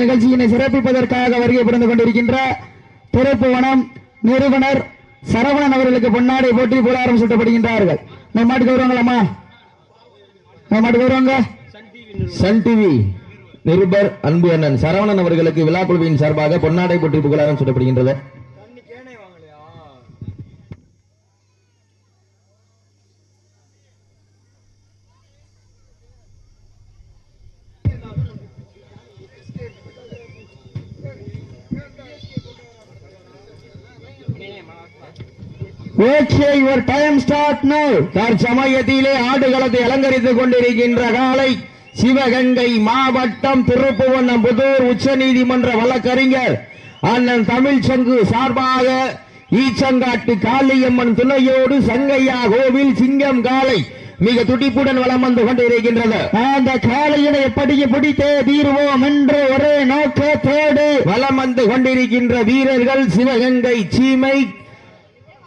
நிகழ்ச்சியினை சிறப்பிப்பதற்காக வருகை புரிந்து கொண்டிருக்கின்ற திருப்புவனம் நிறுவனர் சரவணன் அவர்களுக்கு பொன்னாடை போட்டி புலாரம் சுட்டப்படுகின்றார்கள். நம்ம மாட்டுக்கு வருவாங்களாமா நம்ம மாட்டுக்கு வருவாங்க? சன் டிவி நிருபர் அன்பு அண்ணன் சரவணன் அவர்களுக்கு விழா குழுவின் சார்பாக பொன்னாடை போட்டி புகழாரம் சுட்டப்படுகின்றது. யுவர் டைம் ஸ்டார்ட் நோ தற்சமயத்திலே ஆடுகளத்தை அலங்கரித்துக் கொண்டிருக்கின்ற காலை சிவகங்கை மாவட்டம் திருப்புவனம் புதூர் உச்ச நீதிமன்ற வழக்கறிஞர் அண்ணன் தமிழ் சங்கு சார்பாக ஈச்சங்காட்டு காளியம்மன் துணையோடு சங்கையா கோவில் சிங்கம் காலை மிக துடிப்புடன் வலம் வந்து கொண்டிருக்கின்றது. அந்த காளையினை எப்படி பிடித்தே தீர்வோம் என்று ஒரே நோக்கத்தோடு வலம் வந்து கொண்டிருக்கின்ற வீரர்கள் சிவகங்கை சீமை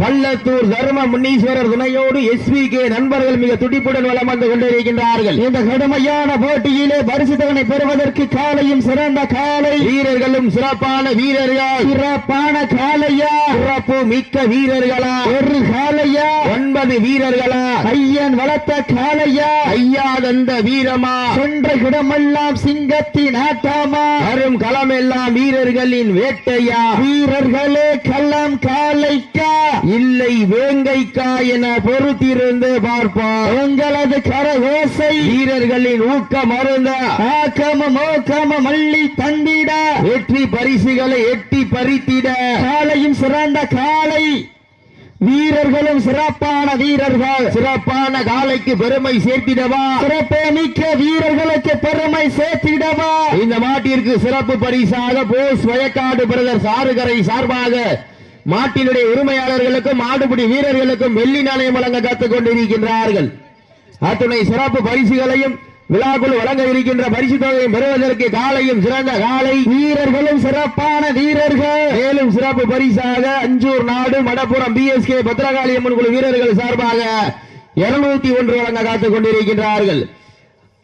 பள்ளத்தூர் தர்ம முனீஸ்வரர் துணையோடு எஸ்வி கே நண்பர்கள் மிக துடிப்புடன் வலம் வந்து கொண்டிருக்கின்றார்கள். இந்த கடுமையான போட்டியிலே பரிசுத்தவனை பெறுவதற்கு காலையும் சிறந்த காலை. வீரர்களும் சிறப்பான வீரர்கள். சிறப்பான காளையா சிறப்பு மிக்க வீரர்களா? ஒரு காளையா ஒன்பது வீரர்களா? ஐயன் வளர்த்த காளையா ஐயா தந்த வீரமா? சென்ற இடமெல்லாம் சிங்கத்தின் ஆட்டாமா? வரும் களமெல்லாம் வீரர்களின் வேட்டையா? வீரர்களே கள்ளம் காளைக்கா இல்லை வேங்கைக்கா என பொறுத்திருந்து பார்ப்பார். உங்களது கரகோசை வீரர்களின் ஊக்கம் அருந்த ஆக்கம மோக்கம மல்லி தந்திட. வெற்றி பரிசுகளை எட்டி பறித்திட. காலையும் சிறந்த காளை. வீரர்களும் சிறப்பான வீரர்கள். சிறப்பான காலைக்கு பெருமை சேர்த்திடவா? சிறப்பு மிக்க வீரர்களுக்கு பெருமை சேர்த்திடவா? இந்த மாட்டிற்கு சிறப்பு பரிசாக போஸ் வயக்காடு பிரதர் சாருகரை சார்பாக மாட்டினுடைய உரிமையாளர்களுக்கும் மாடுபிடி வீரர்களுக்கும் வெள்ளி நாணயம் வழங்க காத்துக் கொண்டிருக்கின்றார்கள். அத்துணை சிறப்பு பரிசுகளையும் விழாக்குழு வழங்க இருக்கின்ற பரிசு தொகையும் பெறுவதற்கு காலையும் சிறந்த காலை. வீரர்களும் சிறப்பான வீரர்கள். மேலும் சிறப்பு பரிசாக அஞ்சூர் நாடு மடப்புறம் பிஎஸ்கே பத்ரகாளி அம்மன் குழு வீரர்கள் சார்பாக இருநூத்தி ஒன்று வழங்க காத்துக் கொண்டிருக்கின்றார்கள்.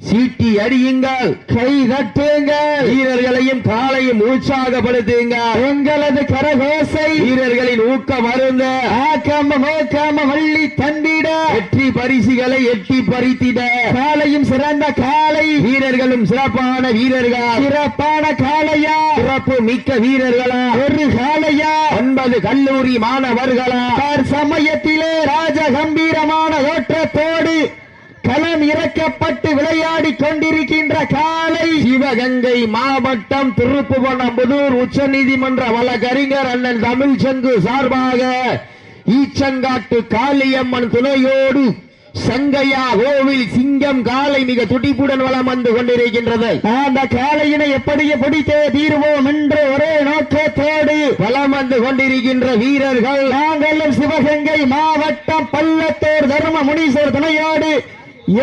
சீட்டி அடியுங்கள். கை தட்டுங்கள் வீரர்களையும் காலையும் உற்சாகப்படுத்துங்கள். உங்களது கரகோசை வீரர்களின் ஊக்கம் அருந்த. ஆக்கம மோக்கம மல்லி தந்திட. வெற்றி பரிசுகளை எட்டி பறித்திட. காளையும் சிறந்த காளை. வீரர்களும் சிறப்பான வீரர்கள். சிறப்பான காளையா. சிறப்பு மிக்க வீரர்களா. ஒரு காளையா. ஒன்பது கல்லூரி மாணவர்களா. சமயத்திலே ராஜ கம்பீரமான தோற்றத்தோடு களம் இறக்கப்பட்டு விளையாடி கொண்டிருக்கின்ற காளை சிவகங்கை மாவட்டம் திருப்புவனம்புதூர் உச்ச நீதிமன்ற வழக்கறிஞர் அண்ணன் தமிழ் சங்கு சார்பாக ஈச்சங்காட்டு காளியம்மன் துணையோடு சங்கையா கோவில் சிங்கம் காலை மிக துடிப்புடன் வலம் வந்து கொண்டிருக்கின்றது. அந்த காளையினை எப்படியே பிடித்தே தீர்வோம் என்று ஒரே நோக்கத்தோடு வலம் வந்து கொண்டிருக்கின்ற வீரர்கள் நாங்களும் சிவகங்கை மாவட்டம் பள்ளத்தூர் தர்ம முனீஸ்வர் துணையோடு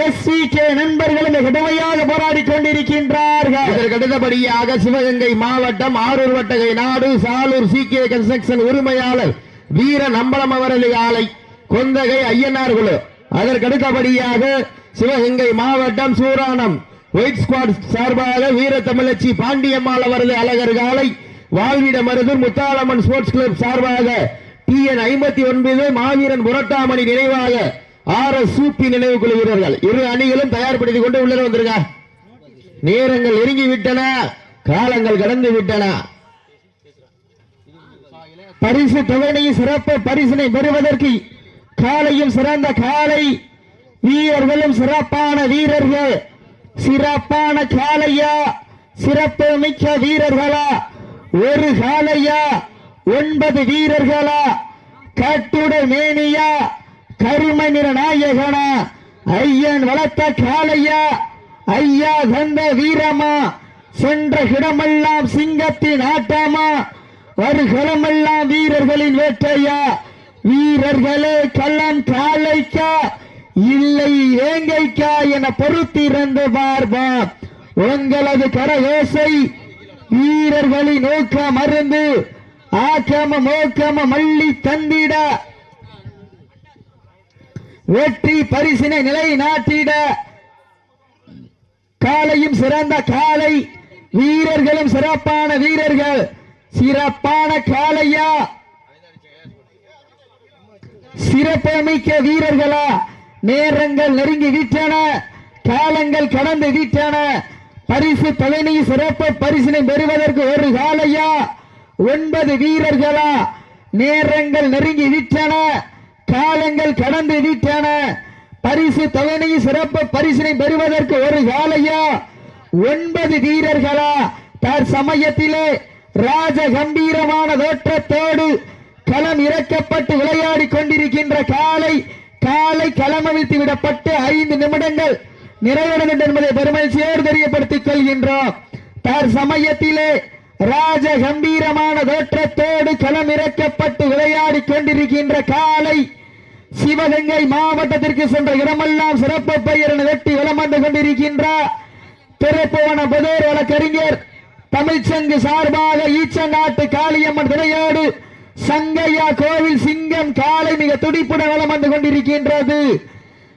எஸ்சிகே நண்பர்களும் கடுமையாக போராடி கொண்டிருக்கின்றார்கள். இதற்கு அடுத்தபடியாக சிவகங்கை மாவட்டம் ஆரூர் வட்டகை நாடு சாலூர் சி கே கன்ஸ்ட்ரக்ஷன் உரிமையாளர் வீர நம்பலம் அவரது ஆலை கொந்தகை ஐயனார் குழு. அதற்கு அடுத்தபடியாக சிவகங்கை மாவட்டம் சூரானம் ஒயிட் ஸ்குவாட் சார்பாக வீர தமிழச்சி பாண்டியம்மாள் அவரது அழகர் காலை வாழ்விட மருதூர் முத்தாளம்மன் ஸ்போர்ட்ஸ் கிளப் சார்பாக டி என் ஐம்பத்தி ஒன்பது மாவீரன் புரட்டாமணி நினைவாக ஆர் எஸ் சூப்பி நினைவு குழு வீரர்கள். இரு அணிகளும் தயார்படுத்திக் கொண்டு உள்ளே வந்திருக்க நேரங்கள் நெருங்கி விட்டன காலங்கள் கடந்து விட்டன. பரிசு தொகையினையும் சிறப்பு பரிசினை பெறுவதற்கு காலையும் சிறந்த காலை. வீரர்களும் சிறப்பான வீரர்கள். சிறப்பான காலையா? சிறப்பு மிக்க வீரர்களா? ஒரு காலையா? ஒன்பது வீரர்களா? கட்டுடை மேனியா? கருமை நிற நாயகனா ஐயன் வளர்த்த காளையா ஐயா தந்த வீரமா சென்ற இடமெல்லாம் சிங்கத்தின் ஆட்டமா வருகளமெல்லாம் வீரர்களின் வேட்டையா வீரர்களே கள்ளம் காலைக்கா இல்லை ஏங்கைக்கா என பொறுத்திருந்து பார்ப்போம் உங்களது கரகோசை வீரர்களின் நோக்க மருந்து ஆக்கம மோக்கம மல்லி தந்திட வெற்றி பரிசினை நிலைநாட்டிட காலையும் சிறந்த காலை வீரர்களும் சிறப்பான வீரர்கள். சிறப்பான காலையா? சிறப்புமிக்க வீரர்களா? நேரங்கள் நெருங்கி விட்டன காலங்கள் கடந்து விட்டன பரிசு தலைமை சிறப்பு பரிசினை பெறுவதற்கு ஒரு காலையா? ஒன்பது வீரர்களா? நேரங்கள் நெருங்கி விட்டன காலங்கள் கடந்து விட்டன பரிசு தலைமை சிறப்பு பரிசினை பெறுவதற்கு ஒரு காலையா ஒன்பது வீரர்களா? தற்சமயத்திலே ராஜ கம்பீரமான தோற்றத்தோடு களம் இறக்கப்பட்டு விளையாடி கொண்டிருக்கின்ற காலை காலை களமவிழ்த்து விடப்பட்டு ஐந்து நிமிடங்கள் நிறைவடைந்தது என்பதை பெருமகிழ்ச்சியோடு தெரியப்படுத்திக் கொள்கின்றோம். தற்சமயத்திலே ராஜ கம்பீரமான தோற்றத்தோடு களம் இறக்கப்பட்டு விளையாடி கொண்டிருக்கின்ற காலை சிவகங்கை மாவட்டத்திற்கு சென்ற இடமெல்லாம் சிறப்பு பெயர் என வெட்டி வலம் வந்து கொண்டிருக்கின்றார் திருப்புவன புதூர் வழக்கறிஞர் தமிழ்ச்சங்கு சார்பாக ஈச்சநாட்டு காளியம்மன் துணையோடு சங்கையா கோவில் சிங்கம் காளை மிக துடிப்புடன் வளமந்து வந்து கொண்டிருக்கின்றது.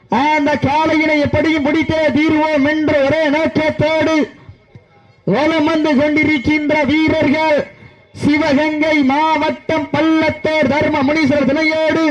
அந்த காலையினை எப்படியும் பிடித்தே தீர்வோம் என்ற ஒரே நோக்கத்தோடு வளம் வந்து கொண்டிருக்கின்ற வீரர்கள் சிவகங்கை மாவட்டம் பள்ளத்தோர் தர்ம முனீஸ்வரர் துணையோடு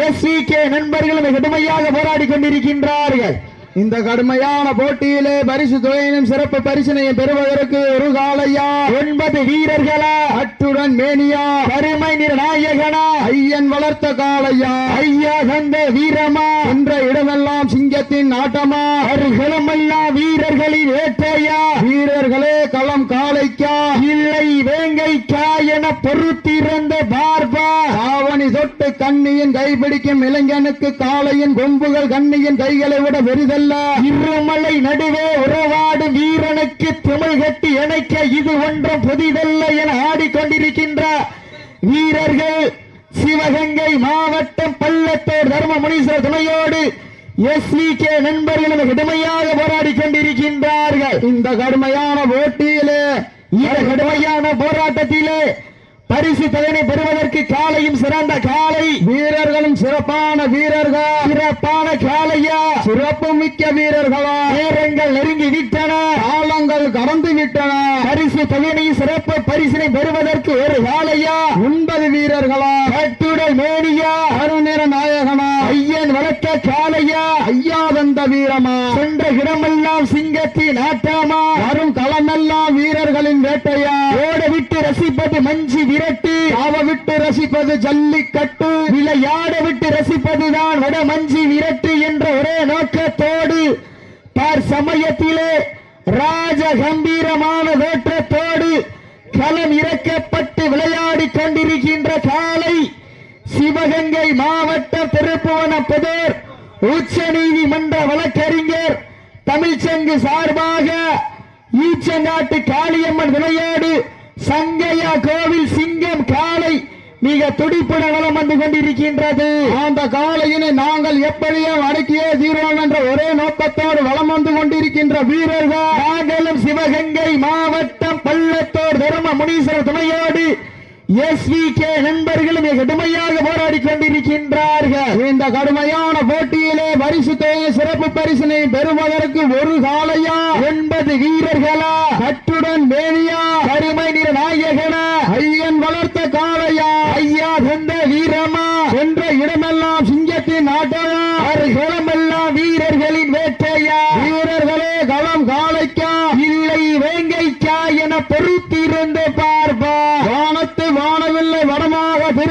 எஸ்விகே நண்பர்களும் கடுமையாக போராடி கொண்டிருக்கின்றார்கள். இந்த கடுமையான போட்டியிலே பரிசு தொகையினும் சிறப்பு பரிசினையும் பெறுவதற்கு ஒரு காலையா ஒன்பது வீரர்களா? அட்டுடன் மேனியா? கருமை நிற நாயகனா ஐயன் வளர்த்த காளையா? ஐயா தந்த வீரமா? என்ற இடமெல்லாம் சிங்கத்தின் ஆட்டமா? அவர்களுமெல்லாம் வீரர்களின் வேட்டையா? வீரர்களே களம் காளைக்கா? இல்லை வேங்கைக்கா என பொறுத்திருந்த பார்பா? ஆவணி தொட்டு கண்ணியின் கைப்பிடிக்கும் இளைஞனுக்கு காளையின் கொம்புகள் கண்ணியின் கைகளை விட பெரிதல்ல இருமலை நடுவே உறவாடும் வீரனுக்கு தமிழ் கட்டி இணைக்க இது ஒன்றும் புதிதல்ல என ஆடிக்கொண்டிருக்கின்ற வீரர்கள் சிவகங்கை மாவட்டம் பள்ளத்தோர் தர்ம முனீஸ்வரர் துணையோடு எஸ்விகே நண்பர்களும் கடுமையாக போராடி கொண்டிருக்கின்றார்கள். இந்த கடுமையான போட்டியிலே இந்த கடுமையான போராட்டத்திலே பரிசு தலைமை பெறுவதற்கு காலையும் சிறந்த காலை. வீரர்களும் சிறப்பான வீரர்கள். சிறப்பான காலையா? சிறப்பு மிக்க வீரர்களா? நேரங்கள் நெருங்கி விட்டன. காலங்கள் கடந்து விட்டன. பரிசு தொகையை சிறப்பு பரிசினை பெறுவதற்கு ஒரு காலையா? ஒன்பது வீரர்களா? கட்டுடல் மேனியா? அருநிற நாயகனா? ஐயன் வளர்த்த காலையா? ஐயா வந்த வீரமா? சென்ற இடமெல்லாம் சிங்கத்தின் ஆட்டாமா? வரும் களமெல்லாம் வீரர்களின் வேட்டையா? ஓட விட்டு ரசிப்பது மஞ்சி விரட்டு. காவ விட்டு ரசிப்பது ஜல்லிக்கட்டு. விளையாட விட்டு ரசிப்பதுதான் வட மஞ்சி விரட்டு என்ற ஒரே நோக்கத்தோடு. பார் சமயத்திலே ராஜ கம்பீரமான தோற்றத்தோடு களம் இறக்கப்பட்டு விளையாடி கொண்டிருக்கின்ற காலை சிவகங்கை மாவட்டம் திருப்புவன புதூர் உச்ச நீதிமன்ற வழக்கறிஞர் தமிழ்ச்சங்கு சார்பாக ஈச்சங்காட்டு காளியம்மன் விளையாடு சங்கையா கோவில் சிங்கம் காளை மிக துடிப்புடன் வலம் வந்து கொண்டிருக்கின்றது. அந்த காளையினை நாங்கள் எப்படியோ அடக்கியே தீர்வோம் என்ற ஒரே நோக்கத்தோடு வலம் வந்து கொண்டிருக்கின்ற வீரர்கள். நாங்களும் சிவகங்கை மாவட்டம் பள்ளத்தோர் தர்ம முனீஸ்வரர் துணையோடு எஸ்விகே நண்பர்களும் கடுமையாக போராடி கொண்டிருக்கின்றார்கள். இந்த கடுமையான போட்டியிலே பரிசு தொகை சிறப்பு பரிசினை பெறுவதற்கு ஒரு காளையா? எண்பது வீரர்களா? கட்டுடன் மேனியா? கருமை நிற நாயகனா? ஐயன் வளர்த்த காளையா? ஐயா தந்த வீரமா? என்ற இடமெல்லாம் சிங்கத்தின் ஆட்டமா அவர்களுமெல்லாம் வீரர்களின் வேட்டையா? வீரர்களே களம் காலைக்கா இல்லை வேங்கைக்கா என பொறுத்திருந்து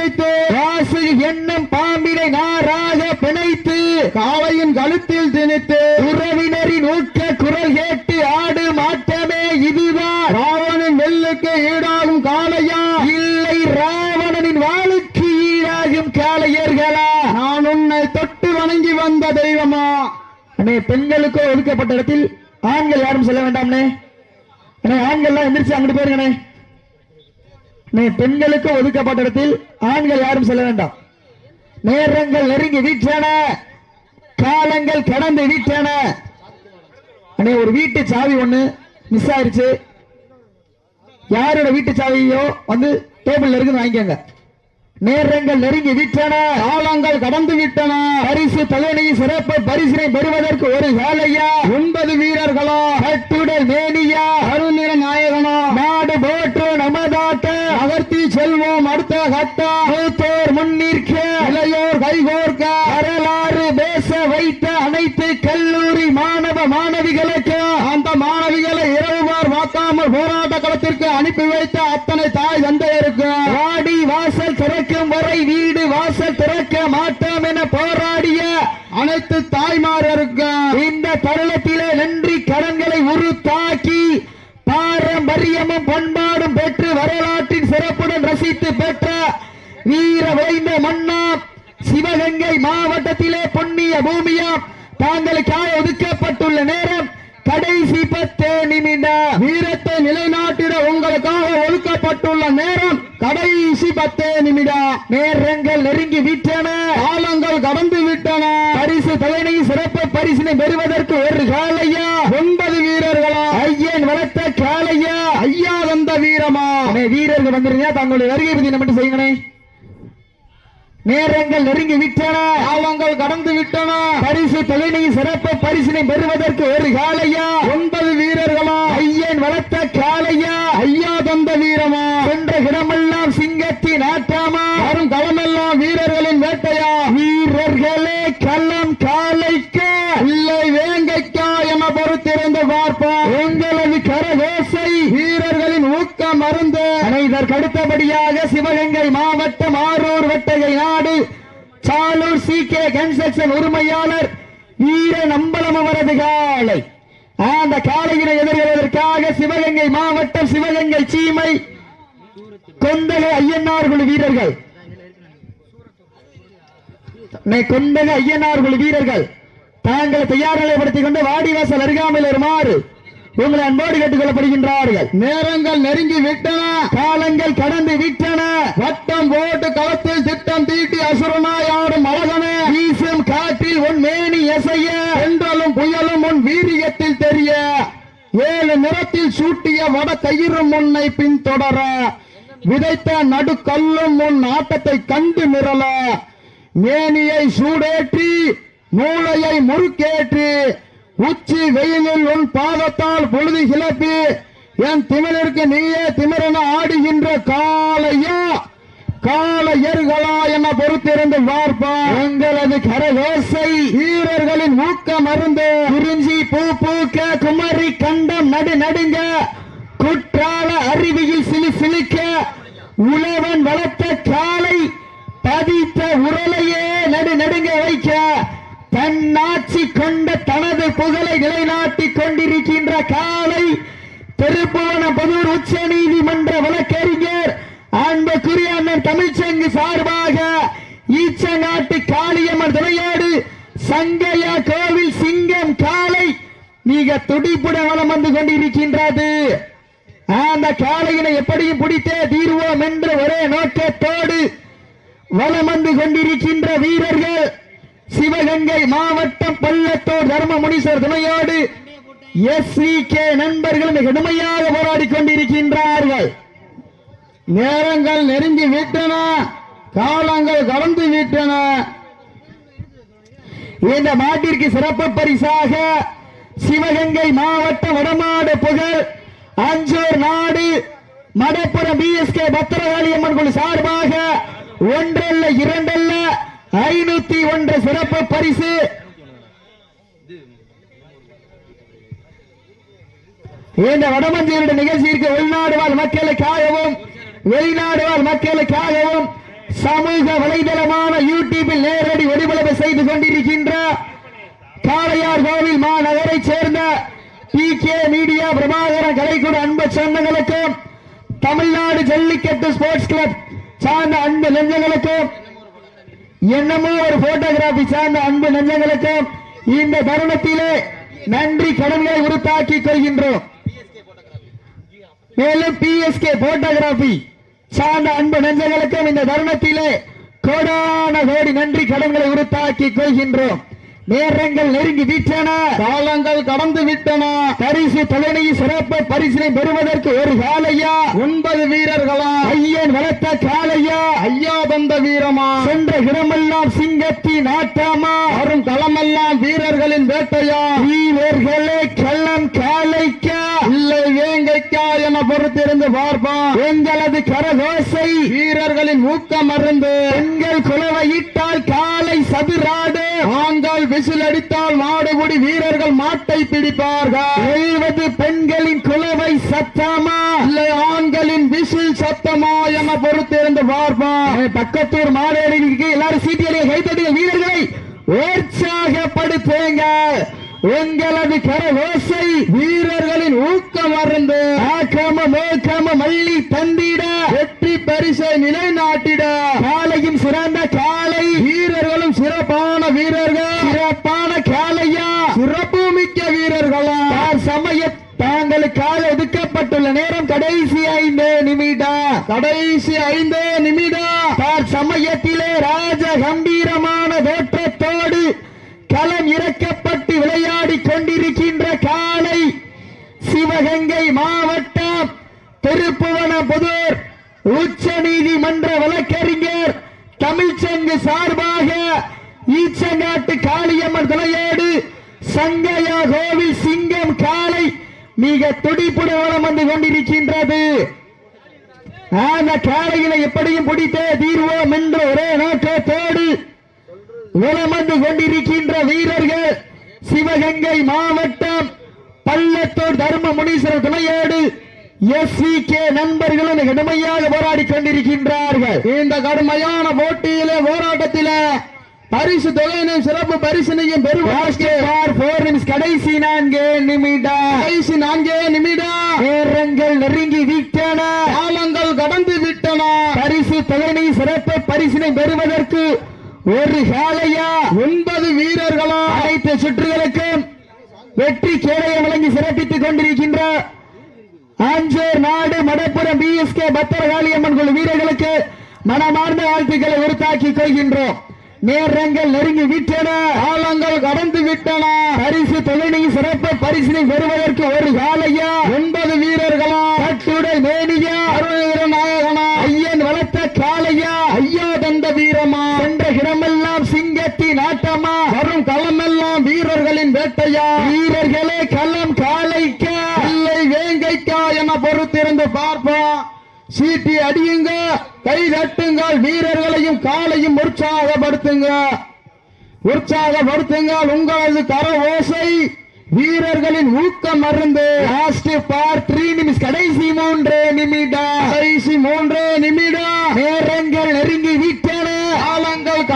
பிரித்து ராசு என்னும் பாம்பினை நாராக பிணைத்து காளையின் கழுத்தில் திணித்து உறவினரின் ஊக்க குரல் கேட்டு ஆடு மாட்டமே இதுதான் ராவணன் வெல்லுக்கு ஈடாகும் காளையா? இல்லை ராவணனின் வாளுக்கு ஈடாகும் காளையர்களா? நான் உன்னை தொட்டு வணங்கி வந்த தெய்வமா? அண்ணே பெண்களுக்கோ ஒதுக்கப்பட்ட இடத்தில் ஆண்கள் யாரும் செல்ல வேண்டாம்னே ஆண்கள்லாம் எந்திரிச்சு அங்கிட்டு போயிருங்கண்ணே. பெண்களுக்கு ஒதுக்கப்பட்ட இடத்தில் ஆண்கள் யாரும் செல்ல வேண்டாம். நேரங்கள் நெருங்கி விட்டன காலங்கள் கடந்து விட்டன அண்ணே ஒரு வீட்டு சாவி ஒண்ணு மிஸ் ஆயிருச்சு. யாரோட வீட்டு சாவியோ வந்து டேபிள்ல இருக்கு வாங்கிக்கோங்க. நேரங்கள் நெருங்கி விட்டன காலங்கள் கடந்து விட்டன பரிசு தொகையை சிறப்பு பரிசினை பெறுவதற்கு ஒரு வேலையா? ஒன்பது வீரர்களா? கட்டுடல் மேனியா? அருநிற நாயகனா நாடு போற்று நமதாட்ட நகர்த்தி செல்வோம் அடுத்த கட்டா மூத்தோர் முன்னிற்க இளையோர் கைகோர்க்க. வரலாறு பேச வைத்த அனைத்து கல்லூரி மாணவ மாணவிகளுக்கு அந்த மாணவிகளை இரவுவார் வாக்காமல் போராட்ட களத்திற்கு அனுப்பி வைத்த அத்தனை தாய் தந்தையருக்கு வாடி வாசல் திறக்கும் வரை வீடு வாசல் திறக்க மாட்டோம் என போராடிய அனைத்து தாய்மாரருக்கு இந்த தருணத்திலே நன்றி கடன்களை உருத்தாக்கி பாரம்பரியமும் பண்பாடும் பெற்று வரலாற்றின் சிறப்புடன் ரசித்து பெற்ற வீர வைந்த மன்னா சிவகங்கை மாவட்டத்திலே பொன்னிய பூமியாம் தாங்களுக்காக ஒதுக்கப்பட்டுள்ள நேரம் கடைசி பத்து நிமிடம் வீரத்தை நிலைநாட்டிட உங்களுக்காக ஒதுக்கப்பட்டுள்ள நேரம் கடைசி பத்தே நிமிடம் நேரங்கள் நெருங்கி விட்டன காலங்கள் கடந்து விட்டன பரிசு தொகையை சிறப்பு பரிசினை பெறுவதற்கு ஒரு காலையா ஒன்பது வீரர்களா ஐயன் வளர்த்த காலையா ஐயா வந்த வீரமா அண்ணே, வீரர்கள் வந்துருங்க தங்களுடைய வருகை பத்தி மட்டும் செய்யுங்கண்ணே. நேரங்கள் நெருங்கி விட்டன. காலங்கள் கடந்து விட்டன. பரிசு தொகையை சிறப்பு பரிசினை பெறுவதற்கு ஒரு காலையா? ஒன்பது வீரர்களா? ஐயன் வளர்த்த காலையா? ஐயா தந்த வீரமா? சென்ற இடமெல்லாம் சிங்கத்தின் ஆட்டாமா வரும் களமெல்லாம் வீரர்களின் வேட்டையா? வீரர்களே களம் காலைக்கு. இல்லை வேங்கைக்கா என பொறுத்திருந்து பார்ப்போம். உங்களது கரகோசை. ஊக்கம் மருந்து இதற்கு அடுத்தபடியாக சிவகங்கை மாவட்டம் ஆரூர் வெட்டகை நாடு. சாலூர் சி கே கன்ஸ்ட்ரக்ஷன் உரிமையாளர் வீர நம்பலம் அவரது காலை. அந்த காலையினை எதிர்கொள்வதற்காக சிவகங்கை மாவட்டம் சிவகங்கை சீமை கொந்தகை ஐயன்னார் குழு வீரர்கள். நே- கொந்தகை ஐயனார் குழு வீரர்கள். தாங்களை தயார் நிலைப்படுத்திக் கொண்டு வாடிவாசல் அருகாமையில் வருமாறு உங்களை அன்போடு கேட்டுக் கொள்ளப்படுகின்றார்கள் நேரங்கள் நெருங்கி விட்டன. காலங்கள் கடந்து விட்டன. வட்டம் போட்டு களத்தில் திட்டம் தீட்டி அசுரனாய் ஆடும் அழகனே. வீசும் காற்றில் உன் மேனி எசைய. என்றலும் புயலும் உன் வீரியத்தில் தெரிய. ஏழு நிறத்தில் சூட்டிய வட கயிறும் உன்னை பின்தொடர. விதைத்த நடுக்கல்லும் உன் ஆட்டத்தை கண்டு மிரள மேனியை சூடேற்றி மூளையை முறுக்கேற்றி உச்சி வெயிலில் உன் பாதத்தால் பொழுது கிளப்பி என் திமிருக்கு நீயே திமிரென ஆடுகின்ற காலையா கால எருகளா என பொறுத்திருந்து பார்ப்பார் உங்களது கரகோசை வீரர்களின் ஊக்கம் அருந்து குறிஞ்சி பூ பூக்க குமரி கண்டம் நடு நடுங்க. குற்றால அருவியில் சிலு சிலுக்க உழவன் வளர்த்த காலை பதித்த உரலையே நடு நடுங்க வைக்க. தன்னாட்சி கொண்ட தனது புகழை நிலைநாட்டிக் கொண்டிருக்கின்ற காலை திருப்புவனபுதூர் உச்ச நீதிமன்ற வழக்கறிஞர் அன்புக்குரிய அண்ணன் தமிழ்ச்சங்கு சார்பாக ஈச்சநாட்டு காளியம்மன் துணையாடு சங்கையா கோவில் சிங்கம் காலை மிக துடிப்புடன் வலம் வந்து கொண்டிருக்கின்றது. அந்த காளையினை எப்படியும் பிடித்தே தீர்வோம் என்ற ஒரே நோக்கத்தோடு வலம் வந்து கொண்டிருக்கின்ற வீரர்கள் சிவகங்கை மாவட்டம் பள்ளத்தூர் தர்மமுனீஸ்வர் துணையோடு எஸ் கே நண்பர்கள் மிக கடுமையாக போராடி கொண்டிருக்கின்றார்கள். நேரங்கள் நெருங்கி விட்டன காலங்கள் கலந்து விட்டன. இந்த மாட்டிற்கு சிறப்பு பரிசாக சிவகங்கை மாவட்டம் வடமாடு புகழ் அஞ்சூர் நாடு மடப்புறம் பிஎஸ்கே பத்திரகாளி அம்மன் குழு சார்பாக ஒன்றல்ல இரண்டல்ல ஐநூத்தி ஒன்று சிறப்பு பரிசு. இந்த வடமஞ்சியருடைய நிகழ்ச்சிக்கு உள்நாடு வாழ் மக்களுக்காகவும் வெளிநாடு வாழ் மக்களுக்காகவும் சமூக வலைதளமான யூடியூபில் நேரடி ஒளிபரப்பு செய்து கொண்டிருக்கின்ற காளையார் கோவில் மாநகரை சேர்ந்த பி கே மீடியா பிரபாகரன் கலைக்கூட அன்பு சொந்தங்களுக்கும் தமிழ்நாடு ஜல்லிக்கட்டு ஸ்போர்ட்ஸ் கிளப் சார்ந்த அன்பு நெஞ்சங்களுக்கும் என்னமோ ஒரு போட்டோகிராபி சார்ந்த அன்பு நெஞ்சங்களுக்கும் இந்த தருணத்திலே நன்றி கடன்களை உருத்தாக்கிக் கொள்கின்றோம். மேலும் பி எஸ்கே போட்டோகிராபி சார்ந்த அன்பு நெஞ்சங்களுக்கும் இந்த தருணத்திலே கோடான கோடி நன்றி கடன்களை உருத்தாக்கிக் கொள்கின்றோம். நேரங்கள் நெருங்கி விட்டன காலங்கள் கடந்து விட்டன. பரிசு தலைமை சிறப்பு பரிசினை பெறுவதற்கு ஒரு காலையா? ஒன்பது வீரர்களா? ஐயன் வளர்த்த காலையா? ஐயா வந்த வீரமா? சென்ற இடமெல்லாம் சிங்கத்தின் ஆட்டமா? வரும் களமெல்லாம் வீரர்களின் வேட்டையா? வீரர்களே வேங்கைக்கா என பொறுத்திருந்து பார்ப்போம் எங்களது கரகோசை வீரர்களின் ஊக்கம் அருந்து பெண்கள் குலவையிட்டால் காலை சதுராடு ஆண்கள் விசில் அடித்தால் மாடுபுடி வீரர்கள் மாட்டை பிடிப்பார்கள். எழுவது பெண்களின் குலவை சத்தமா இல்லை ஆண்களின் விசில் சத்தமா என பொறுத்திருந்து பார்ப்போம் பக்கத்தூர் மாடேடிக்கு எல்லாரும் சீட்டியடைய கைத்தடிகள் வீரர்களை உற்சாகப்படுத்துங்க. எங்களது கரவேசை வீரர்களின் ஊக்கம் அறந்து ஆக்காம மோக்காம மல்லி தந்திட வெற்றி பரிசை நிலைநாட்டிட. காலையும் சிறந்த காலை வீரர்களும் சிறப்பான வீரர்கள். சிறப்பான காலையா சிறப்பு மிக்க வீரர்களா சமய தாங்களுக்காக ஒதுக்கப்பட்டுள்ள நேரம் கடைசி ஐந்து நிமிடம் கடைசி ஐந்தே நிமிடம் தார் சமயத்திலே ராஜ கம்பீரமான தோற்றத்தோடு களம் இறக்க விளையாடி கொண்டிருக்கின்ற காலை சிவகங்கை மாவட்டம் திருப்புவனபுதூர் உச்ச நீதிமன்ற வழக்கறிஞர் தமிழ்ச்சங்கு சார்பாக ஈச்சங்காட்டு காளியம்மன் துணையோடு சங்கையா கோவில் சிங்கம் காலை மிக துடிப்புடன் வளம் வந்து கொண்டிருக்கின்றது. அந்த காளையில எப்படியும் பிடித்தே தீர்வோம் என்ற ஒரே நோக்கத்தோடு வளம் வந்து கொண்டிருக்கின்ற வீரர்கள் சிவகங்கை மாவட்டம் பள்ளத்தூர் தர்ம முனீஸ்வரர் துணையோடு எஸ் கே நண்பர்களும் கடுமையாக போராடி கொண்டிருக்கின்றார்கள். இந்த கடுமையான போட்டியிலே போராட்டத்திலே பரிசு தொகையினையும் சிறப்பு பரிசினையும் நிமிஷம் கடைசி நான்கு நிமிடம். கடைசி நான்கே நிமிடம். நேரங்கள் நெருங்கி விட்டன. காலங்கள் கடந்து விட்டன. பரிசு தொகையினை சிறப்பு பரிசினை பெறுவதற்கு ஒரு காலையா ஒன்பது வீரர்களா? அனைத்து சுற்றுகளுக்கும் வெற்றி சேவையை வழங்கி சிறப்பித்துக் கொண்டிருக்கின்ற ஆஞ்சூர் நாடு மடப்புறம் பிஎஸ்கே பத்திரகாளியம்மன் குழு வீரர்களுக்கு மனமார்ந்த வாழ்த்துக்களை உறுத்தாக்கிக் கொள்கின்றோம். நேரங்கள் நெருங்கி விட்டன காலங்கள் கடந்து விட்டன. பரிசு தொழிலை சிறப்பு பரிசினை பெறுவதற்கு ஒரு காலையா? ஒன்பது வீரர்களா? கட்டுடை மேனியா? அருணகிர நாயகனா? ஐயன் வளர்த்த காளையா? ஐயா தந்த வீரமா? என்ற இடமெல்லாம் சிங்கத்தின் ஆட்டமா? வீரர்களின் வேட்டையா? வீரர்களே களம் காளைக்கா இல்லை வேங்கைக்கா என பொறுத்திருந்து பார்ப்போம். சீட்டி அடியுங்க கை தட்டுங்கள் வீரர்களையும் காலையும் உற்சாகப்படுத்துங்க. உற்சாகப்படுத்துங்கள் உங்களது கர ஓசை வீரர்களின் ஊக்கம் அருந்து லாஸ்ட் பார் த்ரீ நிமிஷம் கடைசி மூன்று நிமிடம். கடைசி மூன்றே நிமிடம். நேரங்கள் நெருங்கி விட்டன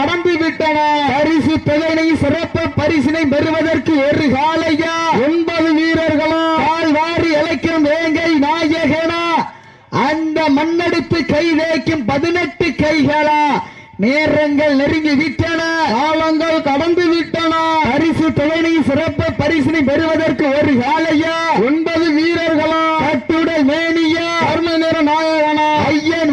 காலங்கள் விட்டன பரிசு தொகையினை சிறப்பு பரிசினை பெறுவதற்கு ஒரு காலையா ஒன்பது வீரர்களா? கால் வாரி அழைக்கும் வேங்கை நாயகனா? அந்த மண்ணெடுத்து கை வைக்கும் பதினெட்டு கைகளா? நேரங்கள் நெருங்கி விட்டன. காலங்கள் கடந்து விட்டன. பரிசு தொகையினை சிறப்பு பரிசினை பெறுவதற்கு ஒரு காலையா ஒன்பது வீரர்களா? கட்டுடல் மேனியா? அருமை நேர நாயகனா?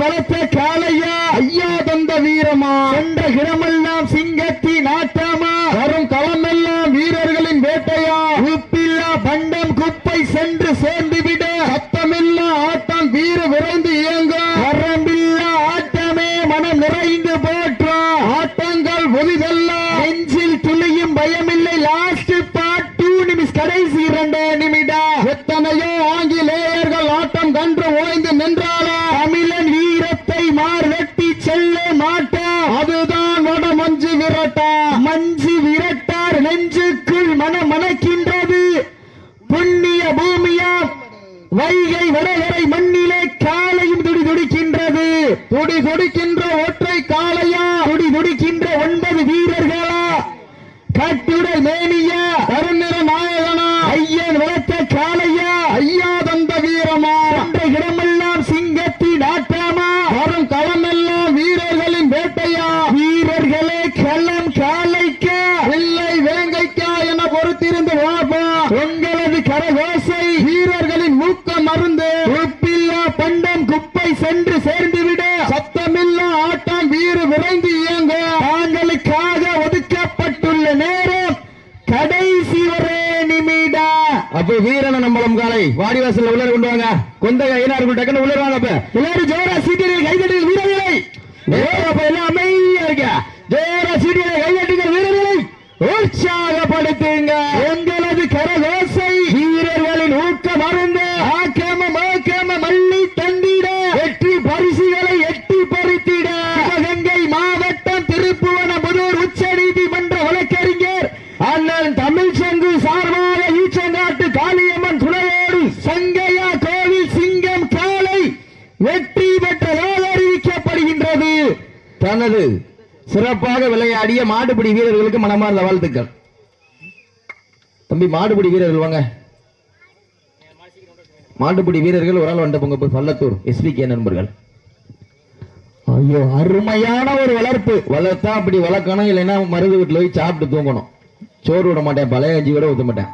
வளர்த்த காளையா? ஐயா தந்த வீரமா? சென்ற இடமெல்லாம் சிங்கத்தின் ஆட்டமா வரும் களமெல்லாம் வீரர்களின் வேட்டையா உப்பில்லா பண்டம் குப்பை சென்று சேர்ந்து விட சத்தமில்லா ஆட்டம் வீர விரைந்து இயங்க வரம்பில்லா ஆட்டமே மனம் நிறைந்து போற்றோம் ஆட்டங்கள் புதிதல்ல நெஞ்சில் துளியும் பயமில்லை லாஸ்ட் பார்ட் டூ நிமிஷம் கடைசி இரண்டு நிமிடம் எத்தனையோ ஆங்கிலேயர்கள் ஆட்டம் கன்று ஓய்ந்து நின்றாரா தமிழன் வீரத்தை மார்வெட்டி செல்ல மாட்டான் அதுதான் வட மஞ்சு விரட்டா மஞ்சு விரட்டார் நெஞ்சுக்குள் மனம் மணக்கின்றது புண்ணிய பூமியாம் வரை வரை மண்ணிலே காலையும் துடி துடிக்கின்றது. துடி துடிக்கின்ற ஒற்றை காளையா? துடி துடிக்கின்ற ஒன்பது வீரர்களா? கட்டுடல் மேனியா வீரர்களின் மூக்க மருந்து. உப்பில்லா பண்டம் குப்பை சென்று சேர்ந்துவிட. சத்தமில்லா ஆட்டம் வீர விரைந்து இயங்க. தாங்களுக்காக ஒதுக்கப்பட்டுள்ள நேரம் கடைசி ஒரே நிமிடா. அப்ப வீரன நம்பளம் காலை. வாடிவாசல் உள்ள கொண்டு வாங்க. கொந்த ஐநாறு டக்குன்னு உள்ள வாங்க உள்ள ஜோரா சீட்டில் கைதடி ஆனது சிறப்பாக விளையாடிய மாடுபிடி வீரர்களுக்கு மனமார்ந்த வாழ்த்துக்கள். தம்பி மாடுபிடி வீரர்கள் வாங்க. மாடுபிடி வீரர்கள் ஒரு ஆள் வந்த பொங்க பள்ளத்தூர் எஸ்பி கே நண்பர்கள். ஐயோ அருமையான ஒரு வளர்ப்பு. வளர்த்தா அப்படி வளர்க்கணும் இல்லைன்னா மருந்து வீட்டுல போய் சாப்பிட்டு தூங்கணும். சோறு விட மாட்டேன் பழைய அஞ்சு கூட ஊற்ற மாட்டேன்.